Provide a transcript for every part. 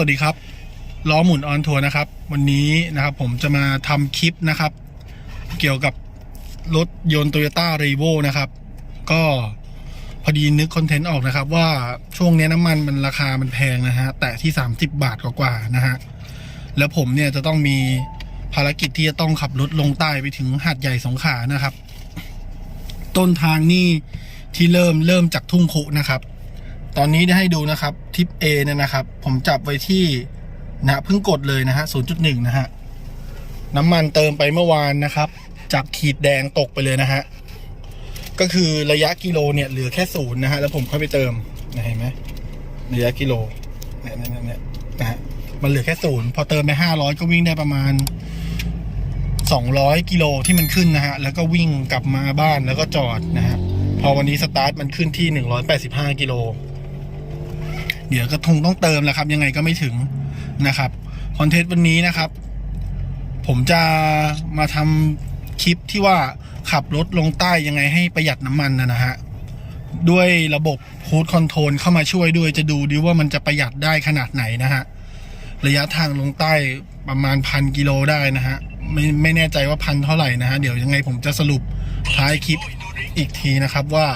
สวัสดีครับล้อหมุนออนทัวร์นะครับ วันนี้นะครับผมจะมาทำคลิปนะครับ เกี่ยวกับรถยนต์โตโยต้ารีโวนะครับ ก็พอดีนึกคอนเทนต์ออกนะครับ ว่าช่วงนี้น้ำมันมันราคามันแพงนะฮะ แต่ที่ 30 บาทกว่าๆนะฮะ แล้วผมเนี่ยจะต้องมีภารกิจที่จะต้องขับรถลงใต้ไปถึงหาดใหญ่สงขลานะครับ ต้นทางนี่ที่เริ่มเริ่มจากทุ่งคุนะครับ ตอนนี้ได้ให้ดูนะครับทิป A เนี่ยนะครับ ผมจับไว้ที่นะเพิ่งกดเลยนะฮะ0.1 นะฮะ น้ำมันเติมไปเมื่อวานนะครับ จากขีดแดงตกไปเลยนะฮะ ก็คือระยะกิโลเนี่ยเหลือแค่ศูนย์นะฮะ แล้วผมค่อยไปเติมนะเห็นไหมระยะกิโลเนี่ยเนี่ยเนี่ยเนี่ยนะฮะมันเหลือแค่ศูนย์พอเติมไปห้าร้อยก็วิ่งได้ประมาณสองร้อยกิโลที่มันขึ้นนะฮะ แล้วก็วิ่งกลับมาบ้านแล้วก็จอดนะฮะพอวันนี้สตาร์ทมันขึ้นที่หนึ่งร้อยแปดสิบห้ากิโล เดี๋ยวก็คงต้องเติมแหละครับ ยังไงก็ไม่ถึงนะครับคอนเทนต์วันนี้นะครับ ผมจะมาทำคลิปที่ว่าขับรถลงใต้ยังไงให้ประหยัดน้ำมันนะนะฮะด้วยระบบคูดคอนโทรลเข้ามาช่วยด้วยจะดูดิว่ามันจะประหยัดได้ขนาดไหนนะฮะระยะทางลงใต้ประมาณพันกิโลได้นะฮะไม่ไม่แน่ใจว่าพันเท่าไหร่นะฮะเดี๋ยวยังไงผมจะสรุปท้ายคลิปอีกทีนะครับว่า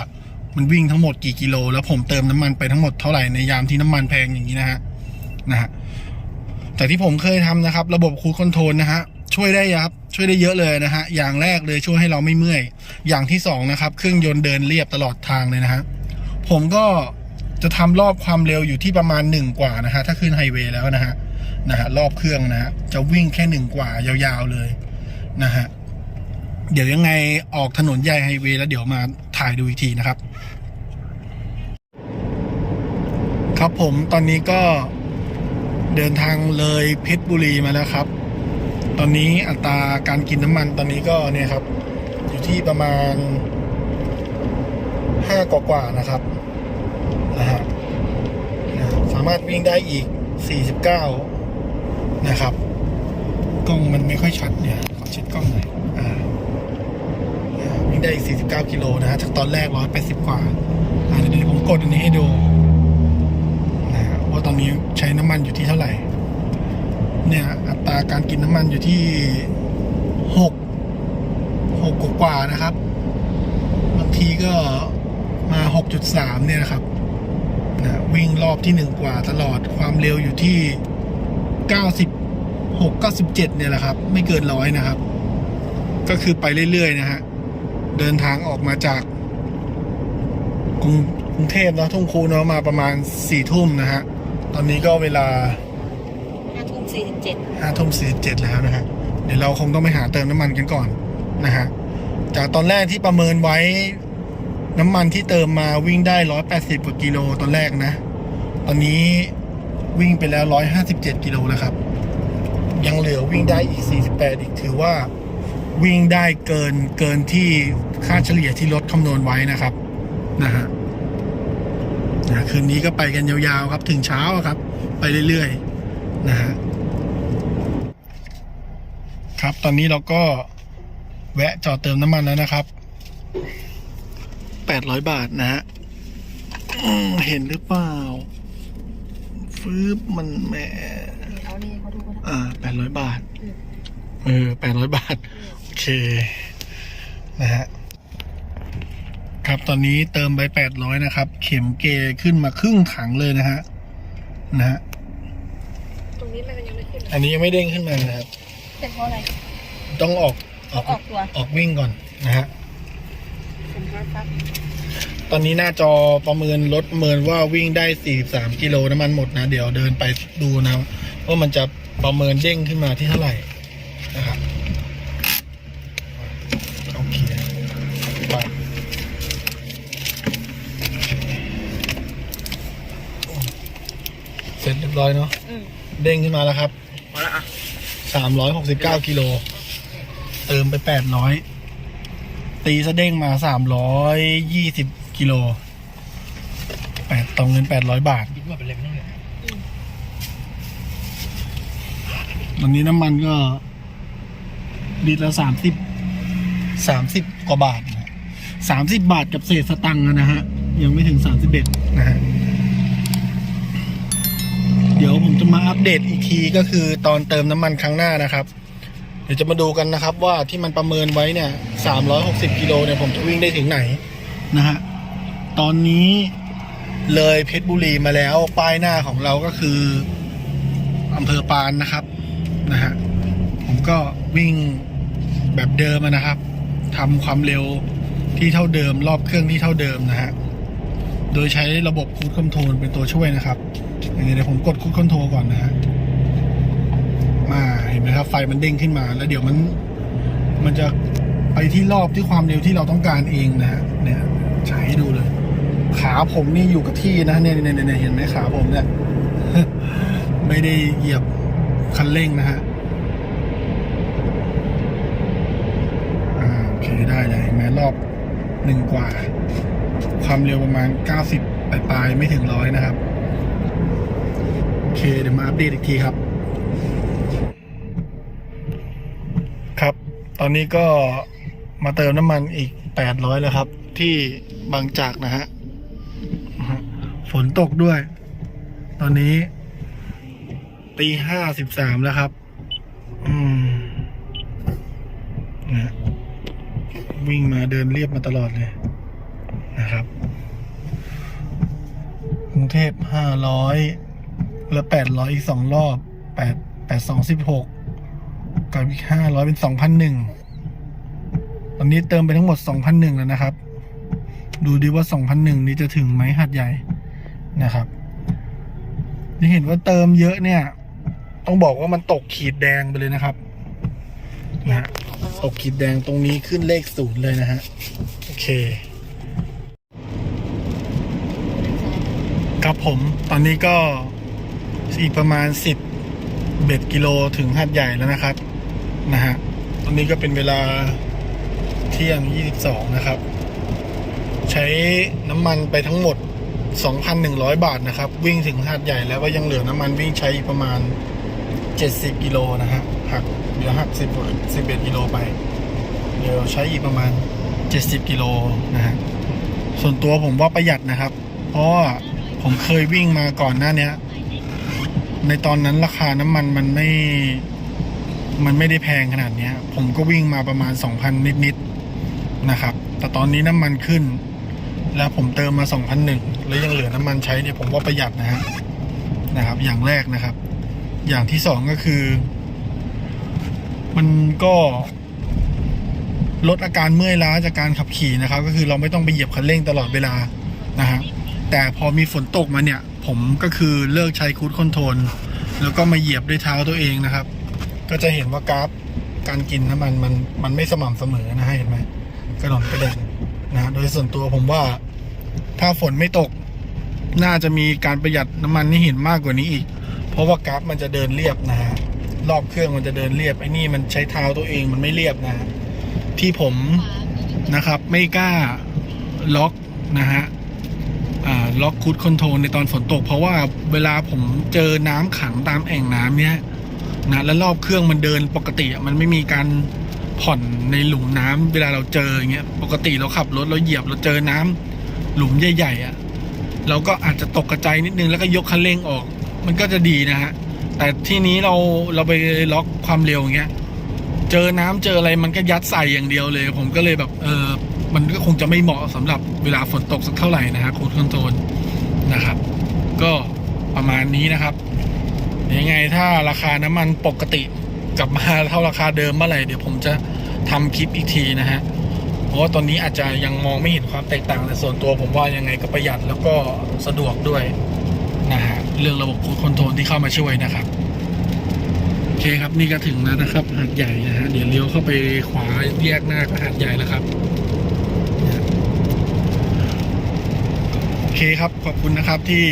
มันวิ่งทั้งหมดกี่กิโล แล้วผมเติมน้ำมันไปทั้งหมดเท่าไหร่ในยามที่น้ำมันแพงอย่างนี้นะฮะนะฮะแต่ที่ผมเคยทำนะครับ ระบบคูดคอนโทรลนะฮะช่วยได้ครับช่วยได้เยอะเลยนะฮะอย่างแรกเลยช่วยให้เราไม่เมื่อย อย่างที่สองนะครับเครื่องยนต์เดินเรียบตลอดทางเลยนะฮะผมก็จะทำรอบความเร็วอยู่ที่ประมาณหนึ่งกว่านะฮะถ้าขึ้นไฮเวย์แล้วนะฮะนะฮะรอบเครื่องนะฮะจะวิ่งแค่หนึ่งกว่ายาวๆเลยนะฮะเดี๋ยวยังไงออกถนนใหญ่ไฮเวย์แล้วเดี๋ยวมาถ่ายดูอีกทีนะครับ ครับผมตอนนี้ก็เดินทางเลยเพชรบุรีมาแล้วครับ ตอนนี้อัตราการกินน้ำมันตอนนี้ก็เนี่ยครับ อยู่ที่ประมาณห้ากว่าๆนะครับนะฮะสามารถวิ่งได้อีก 49 นะครับ กล้องมันไม่ค่อยชัดเนี่ยขอเช็ดกล้องหน่อยอ่าวิ่งได้อีก 49 กิโลนะฮะจากตอนแรก 180 กว่าอ่าเดี๋ยวผมกดอันนี้ให้ดู ตอนนี้ใช้น้ำมันอยู่ที่เท่าไหร่ เนี่ยอัตราการกินน้ำมันอยู่ที่หกหกกว่านะครับ บางทีก็มาหกจุดสามเนี่ยนะครับนะวิ่งรอบที่หนึ่งกว่าตลอดความเร็วอยู่ที่เก้าสิบหกเก้าสิบเจ็ดเนี่ยแหละครับ ไม่เกินร้อยนะครับ ก็คือไปเรื่อย ๆ นะฮะ เดินทางออกมาจากกรุงกรุงเทพเนาะทุ่งคูเนาะมาประมาณสี่ทุ่มนะฮะ ตอนนี้ก็เวลาห้าทุ่มสี่สิบเจ็ดห้าทุ่มสี่สิบเจ็ดแล้วนะฮะเดี๋ยวเราคงต้องไปหาเติมน้ำมันกันก่อนนะฮะจากตอนแรกที่ประเมินไว้ น้ำมันที่เติมมาวิ่งได้ร้อยแปดสิบกว่ากิโลตอนแรกนะ ตอนนี้วิ่งไปแล้วร้อยห้าสิบเจ็ดกิโลแล้วครับ ยังเหลือวิ่งได้อีกสี่สิบแปดอีกถือว่าวิ่งได้เกินเกินที่ค่าเฉลี่ยที่รถคำนวณไว้นะครับนะฮะ นะคืนนี้ก็ไปกันยาวๆครับถึงเช้าอะครับ ไปเรื่อยๆนะฮะครับตอนนี้เราก็แวะจอดเติมน้ำมันแล้วนะครับแปดร้อยบาทนะฮะอืมเห็นหรือเปล่าฟืบมันแหมเขานี่เขาดูกันนะอ่าแปดร้อยบาทอืมเออแปดร้อยบาท โอเค นะฮะ ครับตอนนี้เติมไปแปดร้อยนะครับ เข็มเกขึ้นมาครึ่งถังเลยนะฮะนะฮะตรงนี้มันยังไม่ขึ้นเลยอันนี้ยังไม่เด้งขึ้นมานะครับเป็นเพราะอะไรต้องออกออกออกตัวออกวิ่งก่อนนะฮะเป็นเพราะครับตอนนี้หน้าจอประเมินรถประเมินว่าวิ่งได้ 43 กิโลน้ำมันหมดนะ เดี๋ยวเดินไปดูนะ ว่ามันจะประเมินเด้งขึ้นมาที่เท่าไหร่นะครับโอเคไป เสร็จเรียบร้อยเนาะอืมเด้งขึ้นมาแล้วครับมาละอะ369กิโลเติมไป800ตีซะเด้งมา320กิโลแปดตรงเงิน800บาท คิดว่าเป็นเล็กนั่นเลยตอนนี้น้ำมันก็ลิตรละสามสิบสามสิบกว่าบาทนะสามสิบบาทกับเศษสตังค์อะนะฮะ ยังไม่ถึงสามสิบเอ็ดนะฮะเดี๋ยวดี๋ยวผมจะมาอัปเดตอีกทีก็คือตอนเติมน้ำมันครั้งหน้านะครับ เดี๋ยวจะมาดูกันนะครับว่าที่มันประเมินไว้เนี่ย360กิโลเนี่ยผมจะวิ่งได้ถึงไหนนะฮะ ตอนนี้เลยเพชรบุรีมาแล้วป้ายหน้าของเราก็คืออำเภอปานนะครับนะฮะผมก็วิ่งแบบเดิมนะครับทำความเร็วที่เท่าเดิม รอบเครื่องที่เท่าเดิมนะฮะ โดยใช้ระบบคูดคอนโทรลเป็นตัวช่วยนะครับ ย่างนี้เดี๋ยวผมกดคูดคอนโทรลก่อนนะฮะมาเห็นไหมครับ ไฟมันเด้งขึ้นมา แล้วเดี๋ยวมันมันจะไปที่รอบที่ความเร็วที่เราต้องการเองนะฮะเนี่ยใช้ให้ดูเลย ขาผมนี่อยู่กับที่นะเนี่ยเนี่ยเนี่ยเห็นไหมขาผมเนี่ยไม่ได้เหยียบคันเร่งนะฮะโอเคได้เลยเห็นไหมรอบหนึ่งกว่า ความเร็วประมาณ 90 ปลายปลายๆไม่ถึงร้อยนะครับ เคเดี๋ยวมาอัปเดตอีกทีครับ ครับ ตอนนี้ก็มาเติมน้ำมันอีก800แล้วครับ ที่บางจากนะฮะนะฮะฝนตกด้วย ตอนนี้ตีห้าสิบสามแล้วครับ อืมนะวิ่งมาเดินเรียบมาตลอดเลยนะครับ กรุงเทพห้าร้อย แล้วแปดร้อยอีกสองรอบแปดแปดสองสิบหกกับอีกห้าร้อยเป็นสองพันหนึ่งตอนนี้เติมไปทั้งหมดสองพันหนึ่งแล้วนะครับ ดูดิว่าสองพันหนึ่งนี้จะถึงไหมหัดใหญ่นะครับที่เห็นว่าเติมเยอะเนี่ย ต้องบอกว่ามันตกขีดแดงไปเลยนะครับนะฮะตกขีดแดงตรงนี้ขึ้นเลขศูนย์เลยนะฮะโอเคครับผมตอนนี้ก็ อีกประมาณสิบเบ็ดกิโลถึงหัดใหญ่แล้วนะครับนะฮะตอนนี้ก็เป็นเวลาเที่ยงยี่สิบสองนะครับ ใช้น้ำมันไปทั้งหมด 2,100 บาทนะครับ วิ่งถึงหาดใหญ่แล้วก็ยังเหลือน้ำมันวิ่งใช้อีกประมาณ 70 กิโลนะฮะหักเหลือหัก10 11 กิโลไป เดี๋ยวใช้อีกประมาณ 70 กิโลนะฮะส่วนตัวผมว่าประหยัดนะครับ เพราะผมเคยวิ่งมาก่อนหน้าเนี้ย ในตอนนั้นราคาน้ำมันมันไม่ มันไม่ได้แพงขนาดนี้ผมก็วิ่งมาประมาณ 2,000 นิดๆนะครับ แต่ตอนนี้น้ำมันขึ้น แล้วผมเติมมา 2,001แล้วยังเหลือน้ำมันใช้เนี่ยผมว่าประหยัดนะฮะนะครับ อย่างแรกนะครับ อย่างที่สองก็คือ มันก็ลดอาการเมื่อยล้าจากการขับขี่นะครับ ก็คือเราไม่ต้องไปเหยียบคันเร่งตลอดเวลานะฮะแต่พอมีฝนตกมาเนี่ย ผมก็คือเลิกใช้คูดคอนโทรแล้วก็มาเหยียบด้วยเท้าตัวเองนะครับ ก็จะเห็นว่ากราฟการกินน้ำมันมันมันไม่สม่ำเสมอนะฮะเห็นไหมกระดอนกระเด็นนะโดยส่วนตัวผมว่าถ้าฝนไม่ตก น่าจะมีการประหยัดน้ำมันให้เห็นมากกว่านี้อีก เพราะว่ากราฟมันจะเดินเรียบนะฮะรอบเครื่องมันจะเดินเรียบไอ้นี่มันใช้เท้าตัวเองมันไม่เรียบนะที่ผมนะครับ ไม่กล้าล็อกนะฮะ ล็อกคูดคอนโทรลในตอนฝนตก เพราะว่าเวลาผมเจอน้ำขังตามแอ่งน้ำเนี้ยนะแล้วรอบเครื่องมันเดินปกติมันไม่มีการผ่อนในหลุมน้ำเวลาเราเจออย่างเงี้ยปกติเราขับรถเราเหยียบเราเจอน้ำหลุมใหญ่ๆอะเราก็อาจจะตกกระจายนิดนึงแล้วก็ยกคันเร่งออก มันก็จะดีนะฮะแต่ที่นี้เราเราไปล็อกความเร็วอย่างเงี้ยเจอน้ำเจออะไรมันก็ยัดใส่อย่างเดียวเลย ผมก็เลยแบบเออ มันก็คงจะไม่เหมาะสำหรับเวลาฝนตกสักเท่าไหร่นะฮะคูดคอนโทรลนะครับ ก็ประมาณนี้นะครับยังไงถ้าราคาน้ำมันปกติกลับมาเท่าราคาเดิมเมื่อไหร่เดี๋ยวผมจะทำคลิปอีกทีนะฮะเพราะว่าตอนนี้อาจจะยังมองไม่เห็นความแตกต่างแต่ส่วนตัวผมว่ายังไงก็ประหยัดแล้วก็สะดวกด้วยนะฮะเรื่องระบบคูดคอนโทรลที่เข้ามาช่วยนะครับโอเคครับนี่ก็ถึงแล้วนะครับหาดใหญ่นะฮะเดี๋ยวเลี้ยวเข้าไปขวาแยกหน้าหาดใหญ่แล้วครับเนี่ยโอ เคครับ ขอบคุณนะครับที่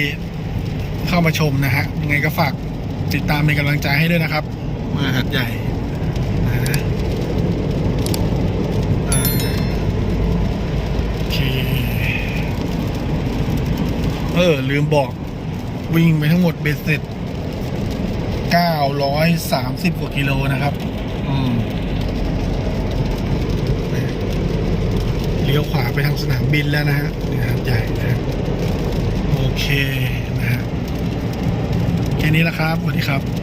เข้ามาชมนะฮะยังไงก็ฝากติดตามเป็นกำลังใจให้ด้วยนะครับ มาหาดใหญ่นะฮะเออ ลืมบอกวิ่งไปทั้งหมดเบ็ดเสร็จ 930 กว่ากิโลนะครับ อืมเลี้ยวขวาไปทางสนามบินแล้วนะฮะนี่หาดใหญ่นะฮะโอ เคนะฮะแค่นี้แหละครับสวัสดีครับ